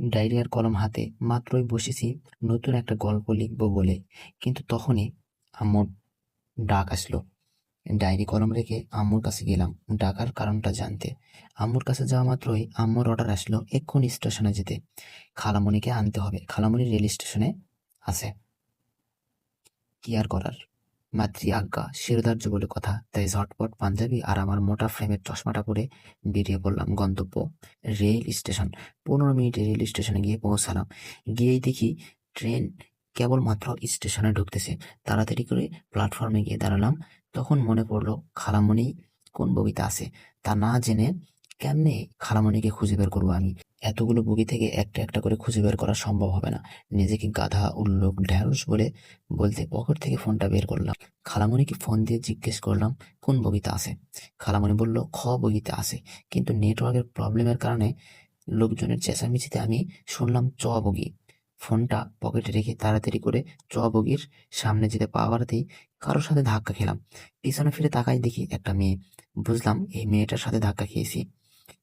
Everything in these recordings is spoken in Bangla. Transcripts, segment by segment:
ডায়েরি আর কলম হাতে মাত্রই বসেছি নতুন একটা গল্প লিখব বলে। কিন্তু তখনই আম্মুর ডাক আসলো। ডায়েরি কলম রেখে আম্মুর কাছে গেলাম। ডাকার কারণটা জানতে। আম্মুর কাছে যাওয়া মাত্রই আম্মুর অর্ডার আসলো এক্ষুনি স্টেশনে যেতে। খালামণিকে আনতে হবে। খালামণি রেল স্টেশনে আছে। কি আর করার? মাতৃ আজ্ঞা শিরোধার্য বলে কথা। তাই ঝটপট পাঞ্জাবি আর আমার মোটা ফ্রেমের চশমাটা পরে বেরিয়ে পড়লাম গন্তব্য রেল স্টেশন। পনেরো মিনিটে রেল স্টেশনে গিয়ে পৌঁছালাম। গিয়েই দেখি ট্রেন কেবলমাত্র স্টেশনে ঢুকতেছে। তাড়াতাড়ি করে প্ল্যাটফর্মে গিয়ে দাঁড়ালাম। তখন মনে পড়ল, খালামণি কোন বগিতে আছে? তা না জেনে কেমনে খালামণিকে খুঁজে বের করব আমি? এতগুলো বগি থেকে একটা একটা করে খুঁজে বের করা সম্ভব হবে না। নিজেকে গাধা, উল্লোক, ঢ্যাঁড়স বলে বলতে পকেট থেকে ফোনটা বের করলাম। খালামণিকে ফোন দিয়ে জিজ্ঞেস করলাম, কোন বগিতে আছে? খালামণি বলল, খ বগিতে আছে। কিন্তু নেটওয়ার্কের প্রবলেমের কারণে লোকজনের চেঁচামেচিতে আমি শুনলাম চ বগি। ফোনটা পকেটে রেখে তাড়াতাড়ি করে চ বগির সামনে যেতে পা বাড়াতেই কারোর সাথে ধাক্কা খেলাম। পিছনে ফিরে তাকাই দেখি একটা মেয়ে। বুঝলাম এই মেয়েটার সাথে ধাক্কা খেয়েছি।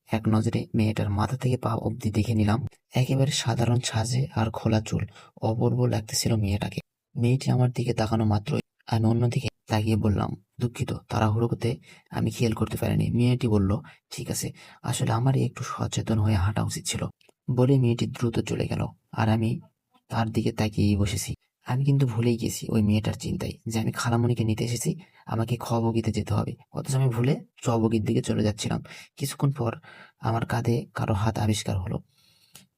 এক নজরে মেয়েটার মাথা থেকে পা অবধি দেখে নিলাম, একেবারে সাধারণ সাজে আর খোলা চুল। অপূর্ব লাগতেছিল মেয়েটাকে। মেয়েটি আমার দিকে তাকানো মাত্রই আমি অন্যদিকে তাকিয়ে বললাম, দুঃখিত, তাড়াহুড়ো করতে আমি খেয়াল করতে পারিনি। মেয়েটি বলল, ঠিক আছে, আসলে আমারই একটু সচেতন হয়ে হাঁটা উচিত ছিল। বলে মেয়েটি দ্রুত চলে গেল, আর আমি তার দিকে তাকিয়েই বসেছি। আমি কিন্তু ভুলেই গেছি ওই মেয়েটার চিন্তায় যে আমি খালামণিকে নিতে এসেছি, আমাকে খ বগিতে যেতে হবে। অথচ আমি ভুলে চ বগির দিকে চলে যাচ্ছিলাম। কিছুক্ষণ পর আমার কাঁধে কারও হাত আবিষ্কার হলো।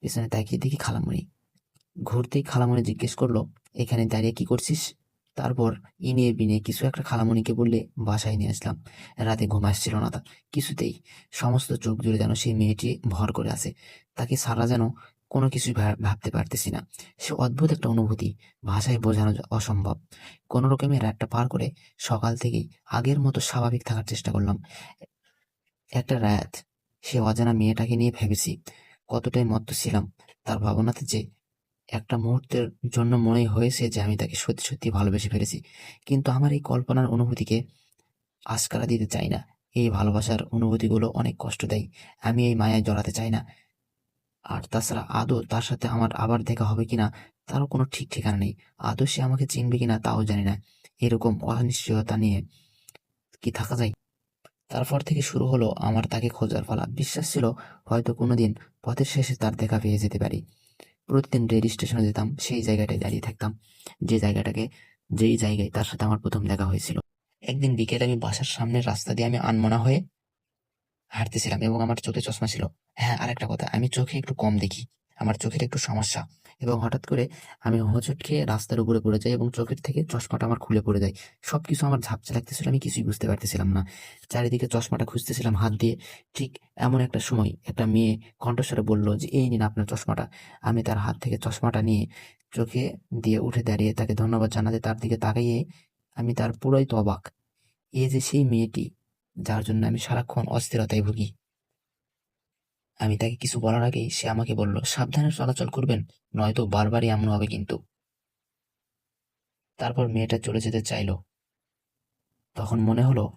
পেছনে তাকিয়ে দেখি খালামণি। ঘুরতেই খালামণি জিজ্ঞেস করল, এখানে দাঁড়িয়ে কি করছিস? তারপর ইনিয়ে বিনে কিছু একটা খালামণিকে বললে, বাসায় নিয়ে আসলাম। রাতে ঘুম আসছিল না তা। কিছুতেই সমস্ত চোখ জুড়ে যেন সেই মেয়েটি ভর করে আছে। তাকে সারা যেন কোনো কিছুই ভাবতে পারতেছি না। সে অদ্ভুত একটা অনুভূতি ভাষায় বোঝানো অসম্ভব। কোনো রকমের রাতটা পার করে সকাল থেকেই আগের মতো স্বাভাবিক থাকার চেষ্টা করলাম। একটা রাত সে অজানা মেয়েটাকে নিয়ে ভেবেছি কতটাই মত্ত ছিলাম। তার ভাবনাতে যে একটা মুহূর্তের জন্য মনে হয়েছে যে আমি তাকে সত্যি সত্যি ভালোবেসে ফেলেছি। কিন্তু আমার এই কল্পনার অনুভূতিকে আস্কারা দিতে চাই না। এই ভালোবাসার অনুভূতিগুলো অনেক কষ্ট দেয় আমি এই মায়ায় জড়াতে চাই না। আর তাছাড়া আদৌ তার সাথে আমার আবার দেখা হবে কিনা, তারও কোনো ঠিক ঠিকানা নেই। আদৌ সে আমাকে চিনবে কিনা তাও জানি না। এরকম অনিশ্চয়তা নিয়ে কি থাকা যায়? তারপর থেকে শুরু হলো আমার তাকে খোঁজার ফলা বিশ্বাস ছিল হয়তো কোনোদিন পথের শেষে তার দেখা পেয়ে যেতে পারি। প্রতিদিন রেল স্টেশনে যেতাম, সেই জায়গাটায় দাঁড়িয়ে থাকতাম। যে জায়গাটাকে, যেই জায়গায় তার সাথে আমার প্রথম দেখা হয়েছিল। একদিন বিকেলে আমি বাসার সামনের রাস্তা দিয়ে আমি আনমনা হয়ে হাঁটতেছিলাম এবং আমার চোখে চশমা ছিল। হ্যাঁ আর একটা কথা, আমি চোখে একটু কম দেখি। আমার চোখের একটু সমস্যা এবং হঠাৎ করে আমি হোঁচট খেয়ে রাস্তার উপরে পড়ে যাই এবং চোখের থেকে চশমাটা আমার খুলে পড়ে যায়। সব কিছু আমার ঝাপসা লাগতেছিল, আমি কিছুই বুঝতে পারতেছিলাম না। চারিদিকে চশমাটা খুঁজতেছিলাম, হাত দিয়ে। ঠিক এমন একটা সময় একটা মেয়ে কণ্ঠস্বরে বলল যে, এই নিন আপনার চশমাটা। আমি তার হাত থেকে চশমাটা নিয়ে চোখে দিয়ে উঠে দাঁড়িয়ে তাকে ধন্যবাদ জানাতে তার দিকে তাকাইয়ে আমি তার পুরোই তো অবাক। এ যে সেই মেয়েটি যার জন্য আমি সারাক্ষণ অস্থিরতায় ভুগি। আমি তাকে কিছু বলার আগেই সে আমাকে বলল, সাবধানে চলাচল করবেন, নয়তো বারবারই এমন হবে কিন্তু। তারপর মেয়েটা চলে যেতে চাইলো। তখন মনে হলো,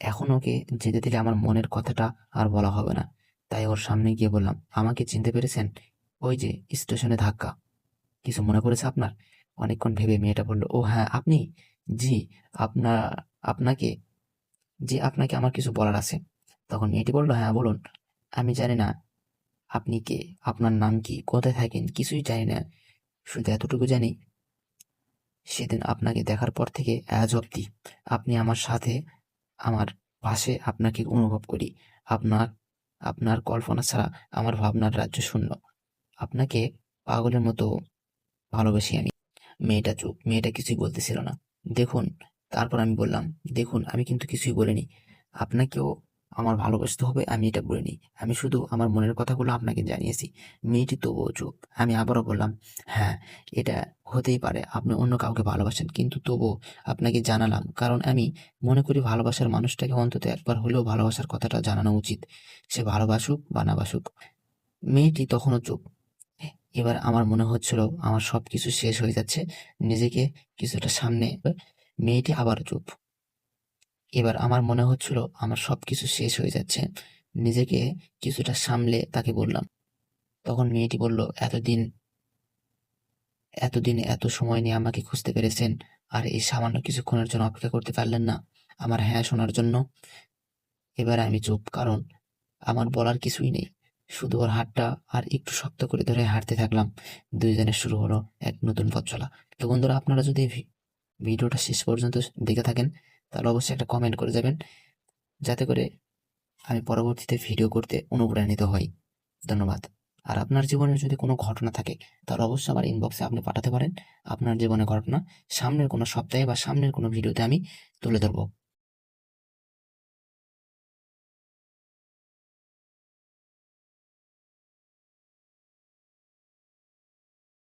এখন ওকে যেতে দিলে আমার মনের কথাটা আর বলা হবে না। তাই ওর সামনে গিয়ে বললাম, আমাকে চিনতে পেরেছেন? ওই যে স্টেশনে ধাক্কা। কিছু মনে পড়েছে আপনার? অনেকক্ষণ ভেবে মেয়েটা বলল, ও হ্যাঁ আপনি? জি, আপনার, আপনাকে জি আপনাকে আমার কিছু বলার আছে। তখন মেয়েটি বলল হ্যাঁ বলুন। আমি জানি না আপনি কে, আপনার নাম কি, কোথায় থাকেন, কিছুই জানি না। শুধু এতটুকু জানি, সেদিন আপনাকে দেখার পর থেকে অ্যাজ অব্দি আপনি আমার সাথে, আমার পাশে আপনাকে অনুভব করি। আপনার আপনার কল্পনা ছাড়া আমার ভাবনার রাজ্য শূন্য। আপনাকে পাগলের মতো ভালোবাসি আমি। মেয়েটা চুপ, মেয়েটা কিছুই বলতেছিল না। দেখুন তারপর আমি বললাম, দেখুন, আমি কিন্তু কিছুই বলিনি। আপনাকেও আমার ভালোবাসতে হবে, আমি এটা বলিনি। আমি শুধু আমার মনের কথাগুলো আপনাকে জানিয়েছি। মেয়েটি তবুও চুপ। আমি আবারও বললাম হ্যাঁ এটা হতেই পারে, আপনি অন্য কাউকে ভালোবাসেন। কিন্তু তবুও আপনাকে জানালাম, কারণ আমি মনে করি ভালোবাসার মানুষটাকে অন্তত একবার হলেও ভালোবাসার কথাটা জানানো উচিত। সে ভালোবাসুক বা না বাসুক, মেয়েটি তখনও চুপ। এবার আমার মনে হচ্ছিল, আমার সব কিছু শেষ হয়ে যাচ্ছে, নিজেকে কিছুটা সামনে মেয়েটি আবার চুপ। এবার আমার মনে হচ্ছিল আমার সব কিছু শেষ হয়ে যাচ্ছে। নিজেকে কিছুটা সামলে তাকে বললাম। তখন মেয়েটি বলল, এতদিন এতদিন এত সময় নিয়ে আমাকে খুঁজতে পেরেছেন আর এই সামান্য কিছুক্ষণের জন্য অপেক্ষা করতে পারলেন না আমার হ্যাঁ শোনার জন্য। এবার আমি চুপ, কারণ আমার বলার কিছুই নেই। শুধু ওর হাতটা আর একটু শক্ত করে ধরে হাঁটতে থাকলাম। দুইজনের শুরু হলো এক নতুন পথ চলা তো বন্ধুরা, আপনারা যদি ভিডিওটা শেষ পর্যন্ত দেখে থাকেন, তাহলে অবশ্যই একটা কমেন্ট করে যাবেন, যাতে করে আমি পরবর্তীতে ভিডিও করতে অনুপ্রাণিত হই। ধন্যবাদ। আর আপনার জীবনে যদি কোনো ঘটনা থাকে, তাহলে অবশ্যই আমার ইনবক্সে আপনি পাঠাতে পারেন। আপনার জীবনের ঘটনা সামনের কোনো সপ্তাহে বা সামনের কোনো ভিডিওতে আমি তুলে ধরবো।